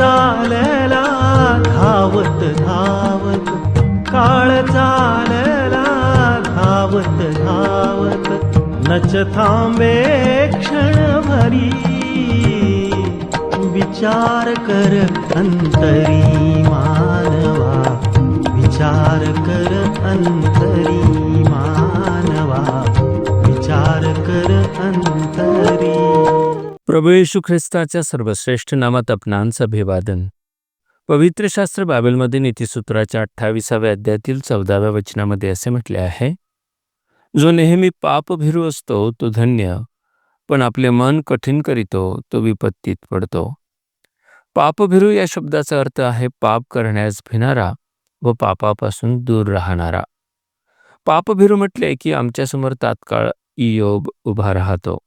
चालला धावत धावत काळ चालला धावत धावत नच थांबे क्षणभरी विचार कर अंतरी मानवा विचार कर अंतरी प्रभू येशू ख्रिस्ताच्या सर्वश्रेष्ठ नामात आपणांचं अभिवादन पवित्र शास्त्र बायबलमध्ये नीतिसूत्राच्या अठ्ठावीसाव्या अध्यायातील चौदाव्या वचनामध्ये असे म्हटले आहे जो नेहमी पापभिरू असतो तो धन्य पण आपले मन कठीण करीतो तो विपत्तीत पडतो. पापभिरू या शब्दाचा अर्थ आहे पाप करण्यास भिणारा व पापापासून दूर राहणारा. पापभिरू म्हटले की आमच्यासमोर तात्काळ इयोब उभा राहतो.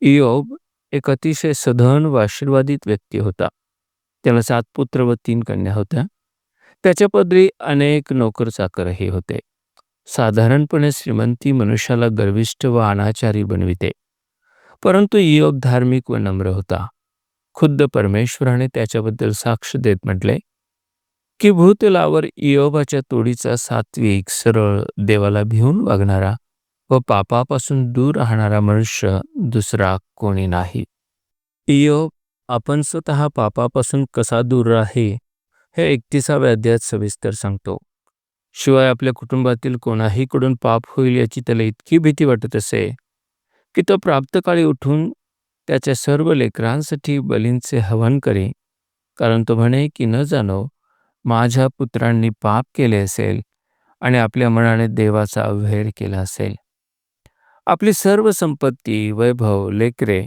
इयोब एक अतिशय सधन व आशीर्वादित व्यक्ती होता. त्याला सात पुत्र व तीन कन्या होत्या. त्याच्या पदरी अनेक नोकर चाकरही होते. साधारणपणे श्रीमंती मनुष्याला गर्विष्ठ व अनाचारी बनविते. परंतु इयोब धार्मिक व नम्र होता. खुद्द परमेश्वराने त्याच्याबद्दल साक्ष देत म्हटले की भूतलावर इयोबाच्या तोडीचा सात्विक सरळ देवाला भिवून वागणारा व पापापासून दूर राहणारा मनुष्य दुसरा कोणी नाही. इयोब आपण स्वतः पापापासून कसा दूर राहे हे एकतीसाव्या अध्यायात सविस्तर सांगतो. शिवाय आपल्या कुटुंबातील कोणाहीकडून पाप होईल याची त्याला इतकी भीती वाटत असे की तो प्राप्तकाळी उठून त्याच्या सर्व लेकरांसाठी बलींचे हवन करे कारण तो म्हणे की न जाणो माझ्या पुत्रांनी पाप केले असेल आणि आपल्या मनाने देवाचा अवहेर केला असेल. आपली सर्व संपत्ती वैभव लेकरे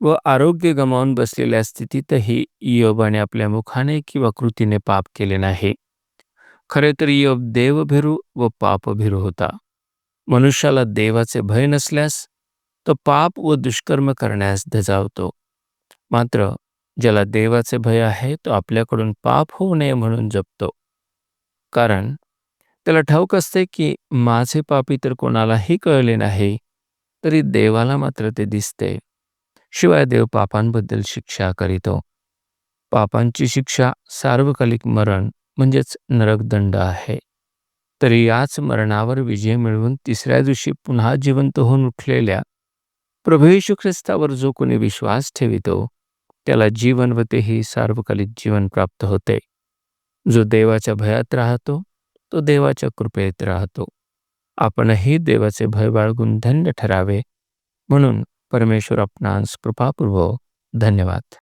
व आरोग्य गमावून बसलेल्या स्थितीतही इयोबाने आपल्या मुखाने किंवा कृतीने पाप केले नाही. खरे तर इयोब देवभिरू व पापभिरू होता. मनुष्याला देवाचे भय नसल्यास तो पाप व दुष्कर्म करण्यास धजावतो. मात्र ज्याला देवाचे भय आहे तो आपल्याकडून पाप होऊ नये म्हणून जपतो. कारण त्याला ठाऊक असते की माझे पापी तर कोणालाही कळले नाही तरी देवाला मात्र ते दिसते. शिवाय देव पापांबद्दल शिक्षा करीतो. पापांची शिक्षा सार्वकालिक मरण म्हणजेच नरकदंड आहे. तरी याच मरणावर विजय मिळवून तिसऱ्या दिवशी पुन्हा जिवंत होऊन उठलेल्या प्रभू येशू ख्रिस्तावर जो कोणी विश्वास ठेवितो त्याला जीवन व तेही सार्वकालिक जीवन प्राप्त होते. जो देवाच्या भयात राहतो तो देवाच्या कृपेत राहतो. आपणही देवाचे भय बाळगून धन्य ठरावे. म्हणून परमेश्वर आपणास कृपापूर्वक धन्यवाद.